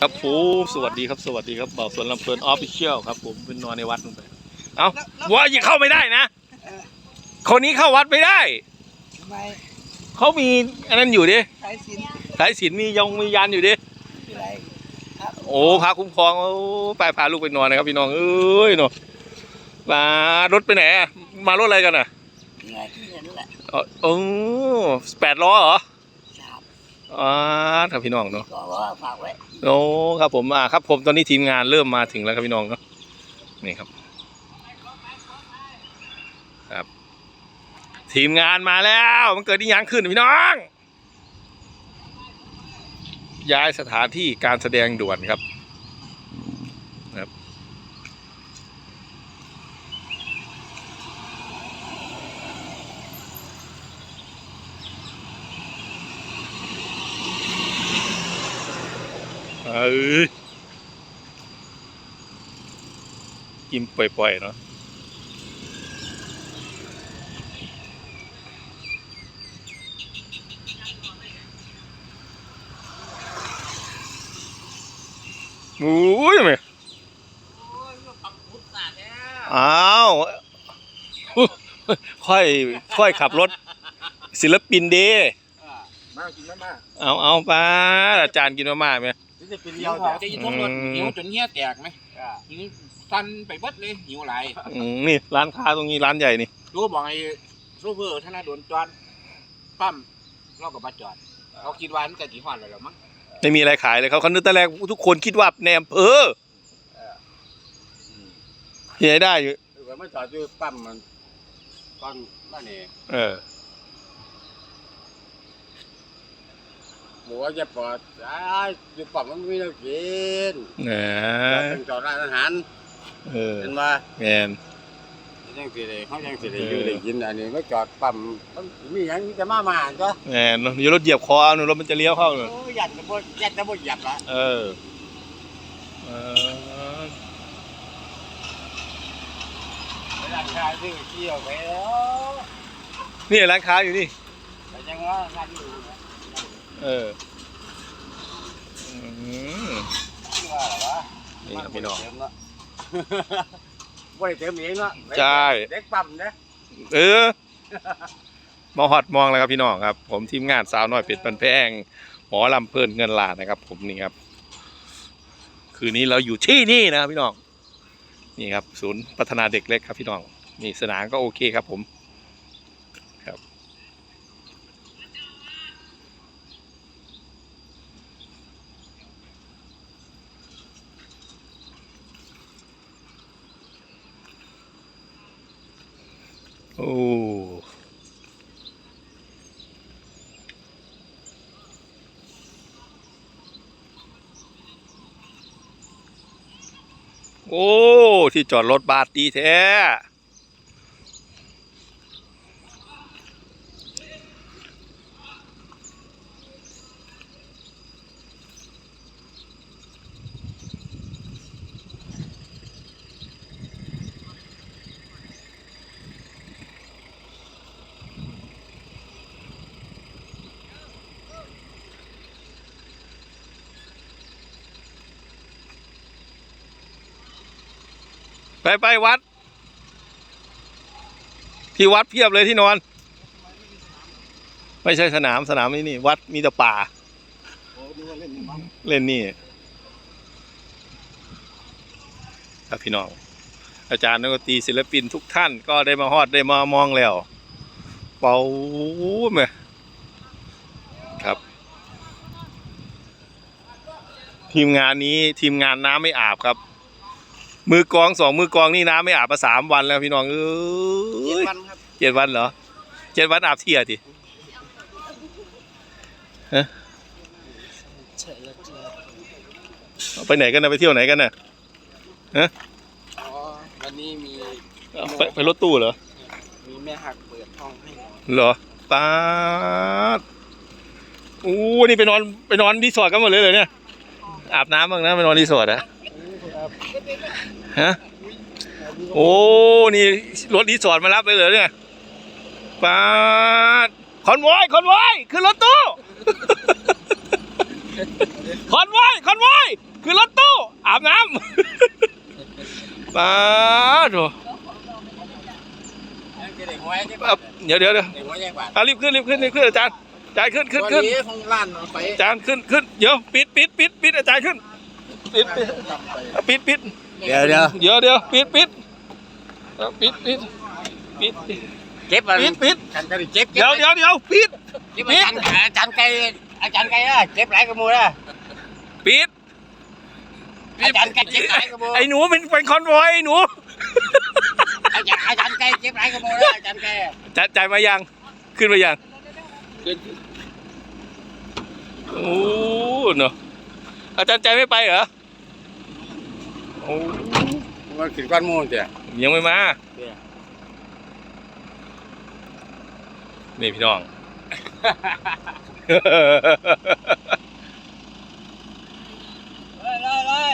ครับผมสวัสดีครับสวัสดีครับเบาสวนลำเพลินออฟฟิเชียลครับผมเป็นนอนในวัดลงไปเอาว่ายังเข้าไม่ได้นะคนนี้เข้าวัดไม่ได้ทำไมเขามีอันนั้นอยู่ดิสายสินสายศีลมียงมียันอยู่ดิอะไรครับโอ้พาคุ้มครองโอ้ไปพาลูกไปนอนนะครับพี่น้องเอ้ยเนาะมารถไปไหนอะมารถอะไรกันอะยังไงที่เห็นแหละเออโอ้แปดล้อเหรอสามอ่าครับพี่น้องเนาะก็ว่าฝากไว้ โอ้ครับผมอ่าครับผมตอนนี้ทีมงานเริ่มมาถึงแล้วครับพี่น้องเนาะนี่ครับครับ ทีมงานมาแล้ว มันเกิดที่ยังขึ้นพี่น้อง ย้ายสถานที่การแสดงด่วนครับครับ อ้ยกินปล่อยๆเนาะโอ้ยทำไมอ้าวค่อยค่อยขับรถ ศิลปินเด้มากินมามาเอาเอาไป้าอาจารย์กินมากๆไหมนี่ จะเป็นหิเดียววจะจ้ะยินท้องรถอืมหิวจนเหี้ยแตกไหมหิวสั่นไปเบิดเลยหิวไหลายอืมนี่ร้านค้าตรงนี้ร้านใหญ่นี่รู้บอกไอ้โซเฟอร์ธนาโดนจอดปั๊มเราก็บัจอดเขาคิดว่ามันจะกี่หอดเลยหรอมั้งไม่มีอะไรขายเลยเขาเขานึกแต่แรกทุกคนคิดว่าในอำเภอเฮียได้อยู่เออไม่จอดอยู่ปั๊มมันตอนนั่นเองเออ หมูว่าจะปลอดอ้ายอยู่ปั๊มมันไม่ได้กินแหมต้องจอดร้านอาหารเออเห็นว่าแมนยังสิได้เขายังสิได้อยู่ได้กินอันนี้ไม่จอดปั๊มมันมีหยังมีแต่มามาจ้ะแมนเดี๋ยวรถเหยียบคอเอาหนูรถมันจะเลี้ยวเข้าหนูโอ้ยัดจะบ่ยัดจะบ่หยับละเออเออเวลาขายซื้อเกี่ยวไปแล้วนี่ร้านค้าอยู่นี่แต่ยังว่าร้านอยู่นะ เอออืมที่ว่าเหรอวะนี่ครับพี่น้องเต็มเนาะบ่ได้เต็มเองเนาะใช่ เด็กปั๊มนะเออมาฮอดมองแล้วครับพี่น้องครับ ผมทีมงานสาวน้อยเป็ดปันแพงหมอลำเพลินเงินล้านนะครับ ผมนี่ครับ คืนนี้เราอยู่ที่นี่นะครับพี่น้อง นี่ครับ ศูนย์พัฒนาเด็กเล็กครับพี่น้อง นี่สนามก็โอเคครับผม โอ้โอ้ ที่จอดรถบาทดีแท้ ไปไปวัด ที่วัดเพียบเลยที่นอน ไม่ใช่สนามสนามนี่นี่ วัดมีแต่ป่าเล่นนี่มั้งเล่นนี่ครับพี่น้อง อาจารย์นักดนตรีศิลปินทุกท่านก็ได้มาฮอดได้มามองแล้ว เป่าเมครับ ทีมงานนี้ทีมงานน้ำไม่อาบครับ มือกลองสองมือกลองนี่น้ำไม่อาบมาสามวันแล้วพี่น้องเอ้เจ็ดยวันครับเจ็ดวันเหรอเจ็ดวันอาบเที่ยทีเฉยแล้วเจอไปไหนกันนะไปเที่ยวไหนกันนะอ๋อวันนี้มีไปไปรถตู้เหรอมีแม่หักเปิดห้องให้นอนเหรอป๊าดอู้นี่ไปนอนไปนอนรีสอร์ทกันหมดเลยเลยเนี่ยอาบน้ำบ้างนะไปนอนรีสอร์ทอะ ฮะโอ้ นี่รถรีสอร์ทมารับเลยเหรอเนี่ยป๊าดคอนวอยคอนวอยขึ้นรถตู้ คอนไว้คอนไว้คือรถตู้ อาบน้ำป้าโถยังสิได้หวยจังเอเดี๋ยวเดี๋ยวเดี๋ยวอารีบขึ้นรีบขึ้นรีบขึ้นอาจารย์อาจารย์ขึ้นขึ้นขึ้นของร้านไฟอาจารย์ขึ้นขึ้นเดี๋ยวปิดปิดปิดปิดอาจารย์ขึ้นปิดปิดปิดปิด เดี๋ยวเดี๋ยวเดี๋ยวเดี๋ยวปิดปิดเอาปิดปิดปิดปิดเก็บอันปิดปิดกันก็ได้เจ็บเก็บเดี๋ยวเดี๋ยวเดี๋ยวปิดเก็บอาจารย์อาจารย์ไก่อาจารย์ไก่อะเจ็บหลายกระมูนะปิดอาจารย์ไก่เจ็บหลายกระมูไอ้หนูเป็นเป็นคอนวอยไอ้หนูอาจารย์อาจารย์ไก่เจ็บหลายกระมูนะอาจารย์ไก่จ่ายจ่ายมายังขึ้นมายังโอ้เนาะอาจารย์ใจไม่ไปเหรอ โอ้มันขึ้นก้อนหมูเจ้ะยังไม่มา นี่พี่น้อง เลยเลยเลย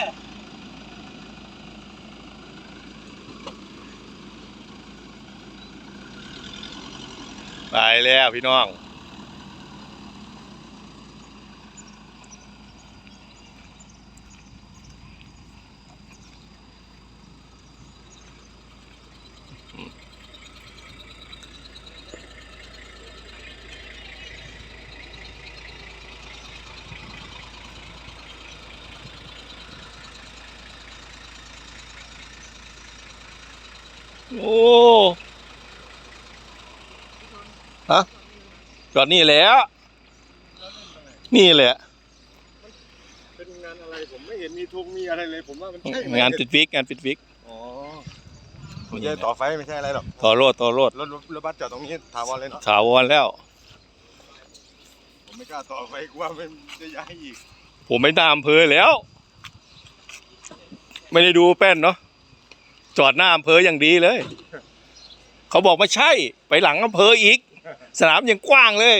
ไปแล้วพี่น้อง โอ้ฮะจอดนี่แหล้วนี่แหละ เป็นงานอะไรผมไม่เห็นมีทุงมีอะไรเลยผมว่ามันใช่ไหมงานปิดวิกงานปิดวิกอ๋อผมจะต่อไฟไม่ใช่อะไรหรอกต่อโรดต่อโรดรถรถรถบัสจอดตรงนี้ถาวรเลยเนาะถาวรแล้ว ผมไม่กล้าต่อไฟกลัวมันจะย้ายอีก ผมไม่ตามอำเภอแล้ว ไม่ได้ดูแป้นเนาะ จอดหน้าอำเภออย่างดีเลย เขาบอกไม่ใช่ ไปหลังอำเภออีก สนามยังกว้างเลย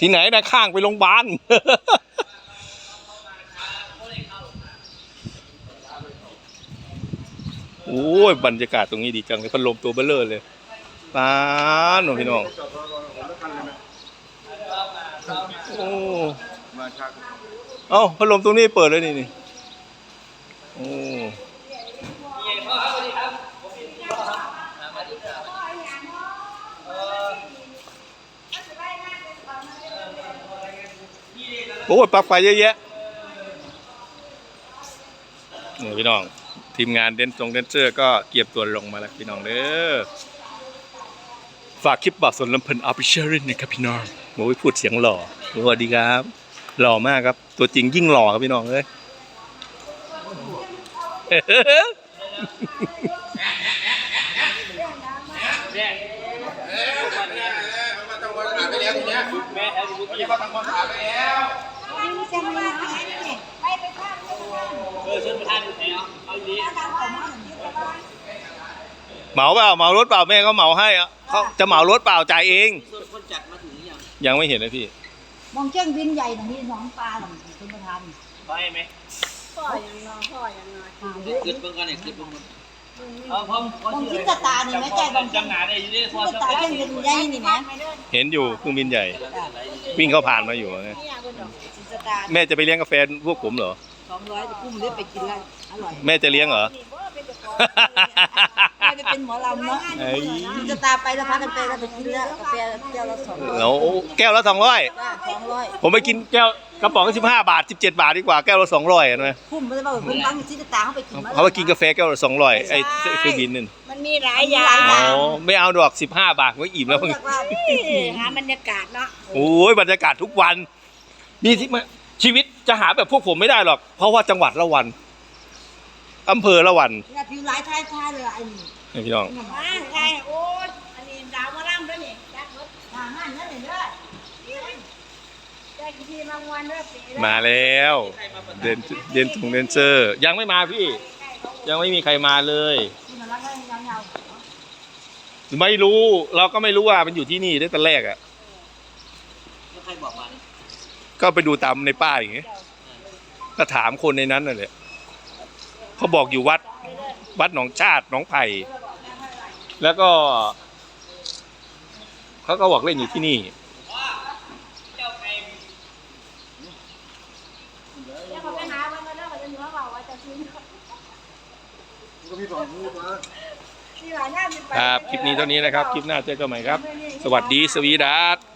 ที่ไหนนะข้างไปโรงพยาบาลโอ้ยบรรยากาศตรงนี้ดีจังเลยพัดลมตัวเบลเลอร์เลยป้าหนูพี่น้องเลยนะโอ้มาชักเอ้าพัดลมตรงนี้เปิดเลยนี่นี่ โอ้ยปลั๊กไฟเยอะแยะนี่พี่น้อง ทีมงานเดนจงเดนเซอร์ก็เกียบตัวลงมาแล้วพี่น้องเด้อฝากคลิปบอกสนลำเพลินออฟฟิเชียลนนะครับพี่น้องโอ้ยพูดเสียงหล่อสวัสดีครับ หล่อมากครับ ตัวจริงยิ่งหล่อครับพี่น้องเลย เหมาเปล่าเหมารถเปล่าแม่เขาเหมาให้อะเขาจะเหมารถเปล่าจ่ายเองคนจัดมาถึงยังยังไม่เห็นเลยพี่มองเจ้งบินใหญ่หนังนี่น้องปลาหนังคุณประธานไปไหมพ่อยังนอนพ่อยังนอนขึ้นเบิ่งกันเนี่ยขึ้นเบิ่งกันเอาพ่อพ่อมองชิ้นตาเนี่ยแม่ใจบางจังงานได้อยู่ดิพ่อชิ้นตาเจ้งบินใหญ่นี่นะเห็นอยู่เครื่องบินใหญ่ วิ่งเข้าผ่านมาอยู่ไงชิ้น ตาแม่จะไปเลี้ยงกาแฟพวกผมเหรอสองร้อยจะกุ้มเล็บไปกินแล้วอร่อยแม่จะเลี้ยงเหรอไม่ได้เป็นหมอลำเนาะไอ้ชิ้นตาไปแล้วพากันไปแล้วไปกินแล้วกาแฟแก้วละสองร้อยแล้วแก้วละสองร้อยจ้าสองร้อยผมไปกินแก้วกระป๋องสิบห้าบาทสิบเจ็ดบาทดีกว่าแก้วละสองร้อยนะคุ้มไม่ได้บอกคุ้มบางชิ้นตาเขาไปกินเขาไปกินกาแฟแก้วละสองร้อยไอ้เครื่องบินนั่นมันมีหลายอย่างอ๋อไม่เอาดอกสิบห้าบาทไม่อิ่มแล้วมึงหาบรรยากาศเนาะโอ้ยบรรยากาศทุกวัน มีที่มาชีวิตจะหาแบบพวกผมไม่ได้หรอก เพราะว่าจังหวัดละวันอำเภอละวันเนี่ยผิวหลายท้ายท้ายเลยไอ้นี่นี่พี่น้องมาใช่โอ้ยอันนี้ดาวมาล่ำด้วยนี่จักรถทางนั้นนั่นเลยเด้อได้กี่ทีรางวัลด้วยปีมาแล้วเดนเดนทงเดนเซอร์ ยังไม่มาพี่ ยังไม่มีใครมาเลยที่มันรักให้ยาวไม่รู้เราก็ไม่รู้ว่ามันอยู่ที่นี่ได้แต่แรกอะใครบอกมา ก็ไปดูตามในป้ายอย่างเงี้ยก็ถามคนในนั้นน่ะแหละเขาบอกอยู่วัดวัดหนองชาติหนองไผ่แล้วก็เขาก็บอกเล่นอยู่ที่นี่หามันมาแล้วมันจะเนื้อเบาว่าจะซื้อมันก็มีสองพูดนะที่หลายหน้ามีไปครับคลิปนี้เท่านี้นะครับ คลิปหน้าเจอกันใหม่ครับ สวัสดีสวีดัส